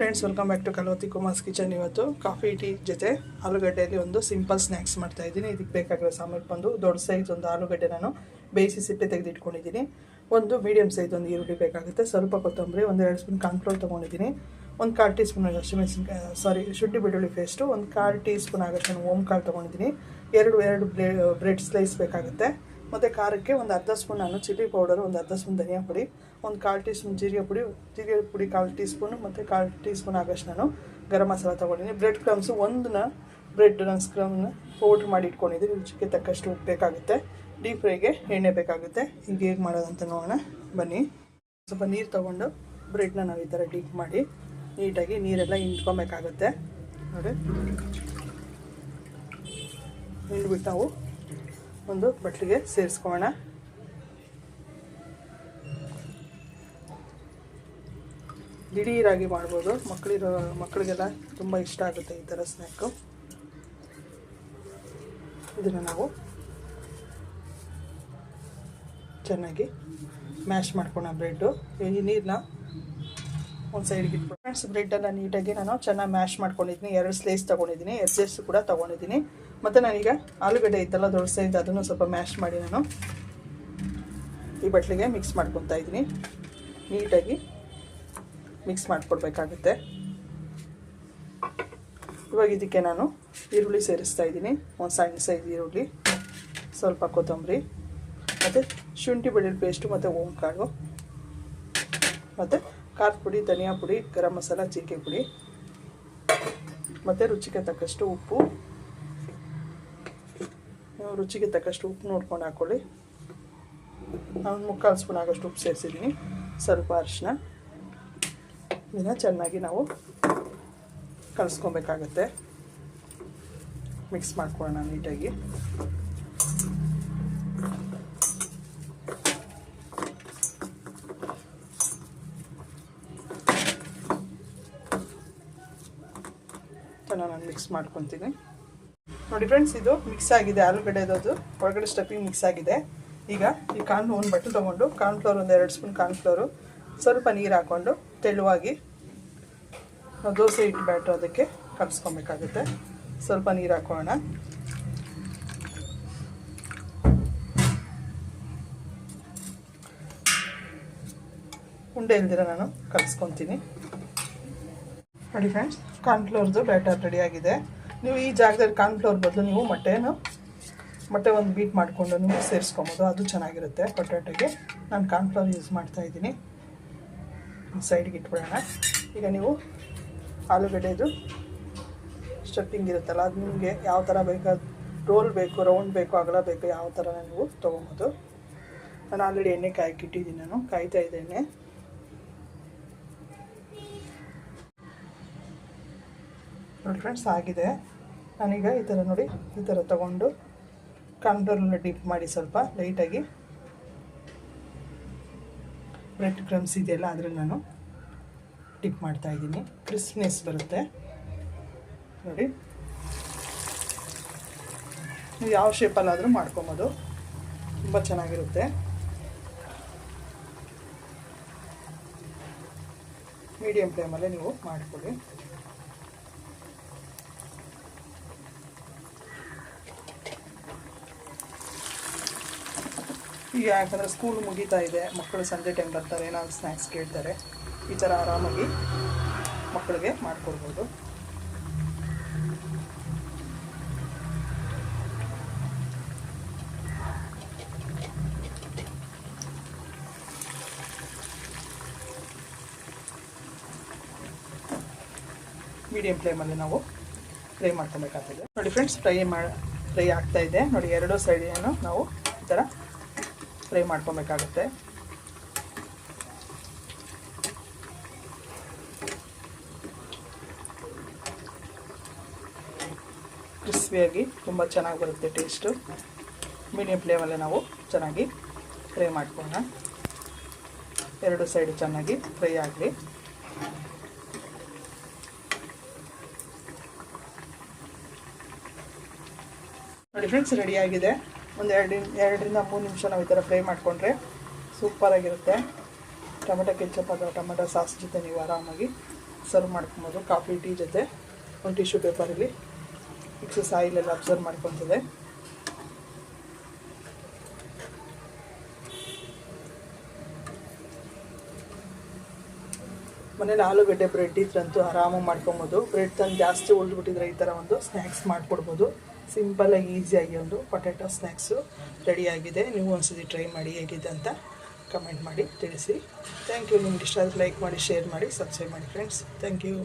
Friends welcome back to Kalavathi Kumar's kitchen ಇವತ್ತು coffee tea ಜೊತೆ ಆಲೂಗಡ್ಡೆಯಲ್ಲಿ ಒಂದು ಸಿಂಪಲ್ ಸ್ನ್ಯಾಕ್ಸ್ ಮಾಡ್ತಾ ಇದ್ದೀನಿ. ಇದಕ್ಕೆ ಬೇಕಾಗಿರೋ ಸಾಮಾನು ಬಂದು ದೊಡ್ಡ ಸೈಜ್ ಒಂದು ಆಲೂಗಡ್ಡೆ ನಾನು ಬೇಯಿಸಿ ಸಿಪ್ಪೆ ತೆಗೆದಿಟ್ಕೊಂಡಿದ್ದೀನಿ. ಒಂದು ಮೀಡಿಯಮ್ ಸೈಜ್ ಒಂದು ಈರುಳ್ಳಿ ಬೇಕಾಗುತ್ತೆ. ಸ್ವಲ್ಪ ಕೊತ್ತಂಬರಿ, ಒಂದು ಎರಡು ಸ್ಪೂನ್ ಕಾನ್ಫ್ಲೋರ್ ತೊಗೊಂಡಿದ್ದೀನಿ. ಒಂದು ಕಾಲು ಟೀ ಸ್ಪೂನ್ ಹಸಿಮೆಣಸಿನ್ಕಾಯಿ ಸಾರಿ ಶುಂಠಿ ಬೆಳ್ಳುಳ್ಳಿ ಪೇಸ್ಟು ಒಂದು ಕಾಲು ಟೀ ಸ್ಪೂನ್ ಆಗುತ್ತೆ ನಾನು ಓಮ್ ಕಾಳು ತೊಗೊಂಡಿದ್ದೀನಿ. ಎರಡು ಎರಡು ಬ್ರೆಡ್ ಸ್ಲೈಸ್ ಬೇಕಾಗುತ್ತೆ. ಮತ್ತು ಖಾರಕ್ಕೆ ಒಂದು ಅರ್ಧ ಸ್ಪೂನ್ ನಾನು ಚಿಲ್ಲಿ ಪೌಡರು ಒಂದು ಅರ್ಧ ಸ್ಪೂನ್ ಧನಿಯಾ ಪುಡಿ. ಒಂದು ಕಾಲು ಟೀ ಸ್ಪೂನ್ ಜೀರಿಗೆ ಪುಡಿ ಜೀರಿಗೆ ಪುಡಿ ಕಾಲು ಟೀ ಸ್ಪೂನು ಮತ್ತು ಕಾಲು ಟೀ ಸ್ಪೂನ್ ಆಗಷ್ಟು ನಾನು ಗರಂ ಮಸಾಲ ತೊಗೊಂಡಿದ್ದೀನಿ. ಬ್ರೆಡ್ ಕ್ರಮ್ಸು ಒಂದನ್ನ ಬ್ರೆಡ್ ಸ್ಕ್ರಮ್ನ ಪೌಡ್ರ್ ಮಾಡಿ ಇಟ್ಕೊಂಡಿದ್ದೀನಿ. ರುಚಿಗೆ ತಕ್ಕಷ್ಟು ಉಪ್ಪು ಬೇಕಾಗುತ್ತೆ. ಡೀಪ್ ಫ್ರೈಗೆ ಎಣ್ಣೆ ಬೇಕಾಗುತ್ತೆ. ಈಗ ಹೇಗೆ ಮಾಡೋದಂತ ನೋಡೋಣ. ಬನ್ನಿ. ಸ್ವಲ್ಪ ನೀರು ತೊಗೊಂಡು ಬ್ರೆಡ್ನ ನಾವು ಈ ಥರ ಡೀಪ್ ಮಾಡಿ ನೀಟಾಗಿ ನೀರೆಲ್ಲ ಹಿಂಡ್ಕೊಬೇಕಾಗುತ್ತೆ. ನೋಡಿ. ಹಿಂಡ್ಬಿಟ್ಟು ನಾವು ಒಂದು ಬಟ್ಲಿಗೆ ಸೇರಿಸ್ಕೊಳ್ಳೋಣ. ದಿಢೀರಾಗಿ ಮಾಡ್ಬೋದು. ಮಕ್ಕಳಿರೋ, ಮಕ್ಕಳಿಗೆಲ್ಲ ತುಂಬ ಇಷ್ಟ ಆಗುತ್ತೆ ಈ ಥರ ಸ್ನ್ಯಾಕು ಇದನ್ನು ನಾವು ಚೆನ್ನಾಗಿ ಮ್ಯಾಶ್ ಮಾಡ್ಕೊಳ ಬ್ರೆಡ್ಡು ಈ ನೀರನ್ನ ಒಂದು ಸೈಡ್ಗೆ ಇಟ್ಬಿಟ್ಟು. ಫ್ರೆಂಡ್ಸ್ ಬ್ರೆಡ್ಡನ್ನು ನೀಟಾಗಿ ನಾನು ಚೆನ್ನಾಗಿ ಮ್ಯಾಶ್ ಮಾಡ್ಕೊಂಡಿದ್ದೀನಿ. ಎರಡು ಸ್ಲೈಸ್ ತೊಗೊಂಡಿದ್ದೀನಿ. ಎಡ್ಜಸ್ ಕೂಡ ತೊಗೊಂಡಿದ್ದೀನಿ. ಮತ್ತು ನಾನೀಗ ಆಲೂಗಡ್ಡೆ ಇತ್ತಲ್ಲ, ದೊಡ್ಡ ಸೈಜ್ ಅದನ್ನು ಸ್ವಲ್ಪ ಮ್ಯಾಶ್ ಮಾಡಿ ನಾನು ಈ ಬಟ್ಲಿಗೆ ಮಿಕ್ಸ್ ಮಾಡ್ಕೊತಾ ಇದ್ದೀನಿ. ನೀಟಾಗಿ ಮಿಕ್ಸ್ ಮಾಡಿಕೊಡ್ಬೇಕಾಗುತ್ತೆ. ಇವಾಗ ಇದಕ್ಕೆ ನಾನು ಈರುಳ್ಳಿ ಸೇರಿಸ್ತಾ ಇದ್ದೀನಿ. ಒಂದು ಸಣ್ಣ ಸೈಜ್ ಈರುಳ್ಳಿ, ಸ್ವಲ್ಪ ಕೊತ್ತಂಬರಿ, ಮತ್ತು ಶುಂಠಿ ಬೆಳ್ಳುಳ್ಳಿ ಪೇಸ್ಟು, ಮತ್ತು ಓಂಕಾಳು ಮತ್ತು ಖಾರದ ಪುಡಿ, ಧನಿಯಾ ಪುಡಿ, ಗರಂ ಮಸಾಲ ಜೀರಿಗೆ ಪುಡಿ, ಮತ್ತು ರುಚಿಗೆ ತಕ್ಕಷ್ಟು ಉಪ್ಪು. ರುಚಿಗೆ ತಕ್ಕಷ್ಟು ಉಪ್ಪು ನೋಡ್ಕೊಂಡು ಹಾಕ್ಕೊಳ್ಳಿ ನಾನು ಮುಕ್ಕಾಲು ಸ್ಪೂನ್ ಆಗೋಷ್ಟು ಉಪ್ಪು ಸೇರಿಸಿದ್ದೀನಿ. ಸ್ವಲ್ಪ ಅರಿಶಿನ ಇದನ್ನು ಚೆನ್ನಾಗಿ ನಾವು ಕಲಿಸ್ಕೊಬೇಕಾಗತ್ತೆ. ಮಿಕ್ಸ್ ಮಾಡ್ಕೊಳ್ಳೋಣ ನೀಟಾಗಿ. ನಾನು ಮಿಕ್ಸ್ ಮಾಡ್ಕೊತೀನಿ ನೋಡಿ ಫ್ರೆಂಡ್ಸ್ ಇದು ಮಿಕ್ಸ್ ಆಗಿದೆ ಆಲೂಗಡ್ಡೆದದು ಒಳಗಡೆ ಸ್ಟಫಿಂಗ್ ಮಿಕ್ಸ್ ಆಗಿದೆ. ಈಗ ಈ ಕಾರ್ನ್ ಒಂದು ಬಟ್ಟಲು ತೊಗೊಂಡು ಕಾರ್ನ್ಫ್ಲೋರ್ ಒಂದು ಎರಡು ಸ್ಪೂನ್ ಕಾರ್ನ್ಫ್ಲೋರು ಸ್ವಲ್ಪ ನೀರು ಹಾಕ್ಕೊಂಡು ತೆಳುವಾಗಿ ದೋಸೆ ಹಿಟ್ಟು ಬ್ಯಾಟ್ರು ಅದಕ್ಕೆ ಕಲಸ್ಕೊಬೇಕಾಗುತ್ತೆ. ಸ್ವಲ್ಪ ನೀರು ಹಾಕೋಣ. ಉಂಡೆ ಇಲ್ದಿರ ನಾನು ಕಲಿಸ್ಕೊತೀನಿ. ನೋಡಿ ಫ್ರೆಂಡ್ಸ್ ಕಾರ್ನ್ಫ್ಲೋರ್ದು ಬ್ಯಾಟರ್ ರೆಡಿ ಆಗಿದೆ. ನೀವು ಈ ಜಾಗದಲ್ಲಿ ಕಾರ್ನ್ಫ್ಲೋರ್ ಬದಲು ನೀವು ಮೊಟ್ಟೆನು ಮೊಟ್ಟೆ ಒಂದು ಬೀಟ್ ಮಾಡಿಕೊಂಡು ನೀವು ಸೇರಿಸ್ಕೊಬೋದು. ಅದು ಚೆನ್ನಾಗಿರುತ್ತೆ ಪೊಟ್ಯಾಟೊಗೆ. ನಾನು ಕಾರ್ನ್ಫ್ಲೋರ್ ಯೂಸ್ ಮಾಡ್ತಾ ಇದ್ದೀನಿ. ಸೈಡ್ಗೆ ಇಟ್ಬಿಡೋಣ. ಈಗ ನೀವು ಆಲೂಗಡ್ಡೆದು ಸ್ಟಫಿಂಗ್ ಇರುತ್ತಲ್ಲ, ಅದು ನಿಮಗೆ ಯಾವ ಥರ ಬೇಕಾದ ರೋಲ್ ಬೇಕು, ರೌಂಡ್ ಬೇಕು, ಅಗಲ ಬೇಕು, ಯಾವ ಥರ ನೀವು ತೊಗೊಬೋದು. ನಾನು ಆಲ್ರೆಡಿ ಎಣ್ಣೆ ಕಾಯಕ್ಕಿಟ್ಟಿದ್ದೀನಿ ನಾನು, ಕಾಯ್ತಾ ಇದ್ದೇನೆ. ನೋಡಿ ಫ್ರೆಂಡ್ಸ್, ಆಗಿದೆ. ನಾನೀಗ ಈ ಥರ ನೋಡಿ, ಈ ಥರ ತೊಗೊಂಡು ಕಾರ್ನ್ಫ್ಲೋರನ್ನ ಡಿಪ್ ಮಾಡಿ ಸ್ವಲ್ಪ ಲೈಟಾಗಿ ಬ್ರೆಡ್ ಕ್ರಮ್ಸ್ ಇದೆಯಲ್ಲ ಅದ್ರಲ್ಲಿ ನಾನು ಟಿಪ್ ಮಾಡ್ತಾ ಇದ್ದೀನಿ. ಕ್ರಿಸ್ಪ್ನೆಸ್ ಬರುತ್ತೆ. ನೋಡಿ. ನೀವು ಯಾವ ಶೇಪಲ್ಲಾದರೂ ಮಾಡ್ಕೊಬೋದು. ತುಂಬ ಚೆನ್ನಾಗಿರುತ್ತೆ. ಮೀಡಿಯಮ್ ಫ್ಲೇಮಲ್ಲೇ ನೀವು ಮಾಡಿಕೊಳ್ಳಿ. ಈಗ ಯಾಕಂದರೆ ಸ್ಕೂಲ್ ಮುಗೀತಾ ಇದೆ ಮಕ್ಕಳು ಸಂಜೆ ಟೈಮ್ ಬರ್ತಾರೆ, ಏನಾದ್ರು ಸ್ನ್ಯಾಕ್ಸ್ ಕೇಳ್ತಾರೆ, ಈ ಥರ ಆರಾಮಾಗಿ ಮಕ್ಕಳಿಗೆ ಮಾಡಿಕೊಡ್ಬೋದು. ಮೀಡಿಯಂ ಫ್ಲೇಮಲ್ಲಿ ನಾವು ಫ್ರೈ ಮಾಡ್ಕೊಬೇಕಾಗ್ತದೆ. ನೋಡಿ ಫ್ರೆಂಡ್ಸ್ ಫ್ರೈ ಮಾಡಿ ಫ್ರೈ ಆಗ್ತಾ ಇದೆ. ನೋಡಿ ಎರಡೂ ಏನು ನಾವು ಈ ಥರ ಫ್ರೈ ಮಾಡ್ಕೊಬೇಕಾಗುತ್ತೆ. ಕ್ರಿಸ್ಪಿಯಾಗಿ ತುಂಬ ಚೆನ್ನಾಗಿ ಬರುತ್ತೆ ಟೇಸ್ಟು. ಮೀಡಿಯಂ ಫ್ಲೇಮಲ್ಲೇ ನಾವು ಚೆನ್ನಾಗಿ ಫ್ರೈ ಮಾಡ್ಕೊಳ್ಳೋಣ. ಎರಡು ಸೈಡು ಚೆನ್ನಾಗಿ ಫ್ರೈ ಆಗಲಿ. ನೋಡಿ ಫ್ರೆಂಡ್ಸ್ ರೆಡಿಯಾಗಿದೆ ಒಂದು ಎರಡು ಎರಡರಿಂದ ಮೂರು ನಿಮಿಷ ನಾವು ಈ ಥರ ಫ್ರೈ ಮಾಡಿಕೊಂಡ್ರೆ ಸೂಪರಾಗಿರುತ್ತೆ ಟೊಮೆಟೊ ಕೆಚಪ್ ಅಥವಾ ಟೊಮೆಟೊ ಸಾಸ್ ಜೊತೆ ನೀವು ಆರಾಮಾಗಿ ಸರ್ವ್ ಮಾಡ್ಕೊಬೋದು. ಕಾಫಿ, ಟೀ ಜೊತೆ. ಒಂದು ಟಿಶ್ಯೂ ಪೇಪರಲ್ಲಿ ಮಿಕ್ಸಸ್ ಎಲ್ಲ ಅಬ್ಸರ್ವ್ ಮಾಡ್ಕೊತದೆ ಮನೇಲಿ ಆಲೂಗಡ್ಡೆ, ಬ್ರೆಡ್ ಇದ್ರಂತೂ ಆರಾಮಾಗಿ ಮಾಡ್ಕೊಬೋದು. ಬ್ರೆಡ್ ತಂದು ಜಾಸ್ತಿ ಉಳಿದ್ಬಿಟ್ಟಿದ್ರೆ ಈ ಥರ ಒಂದು ಸ್ನ್ಯಾಕ್ಸ್ ಮಾಡಿಕೊಡ್ಬೋದು. ಸಿಂಪಲಾಗಿ ಈಸಿಯಾಗಿ ಒಂದು ಪೊಟ್ಯಾಟೊ ಸ್ನ್ಯಾಕ್ಸು ರೆಡಿಯಾಗಿದೆ. ನೀವು ಒಂದ್ಸತಿ ಟ್ರೈ ಮಾಡಿ ಹೇಗಿದೆ ಅಂತ ಕಮೆಂಟ್ ಮಾಡಿ ತಿಳಿಸಿ. Thank you. ನಿಮ್ಗೆ ಇಷ್ಟ ಆದರೆ ಲೈಕ್ ಮಾಡಿ, ಶೇರ್ ಮಾಡಿ, ಸಬ್ಸ್ಕ್ರೈಬ್ ಮಾಡಿ ಫ್ರೆಂಡ್ಸ್. Thank you.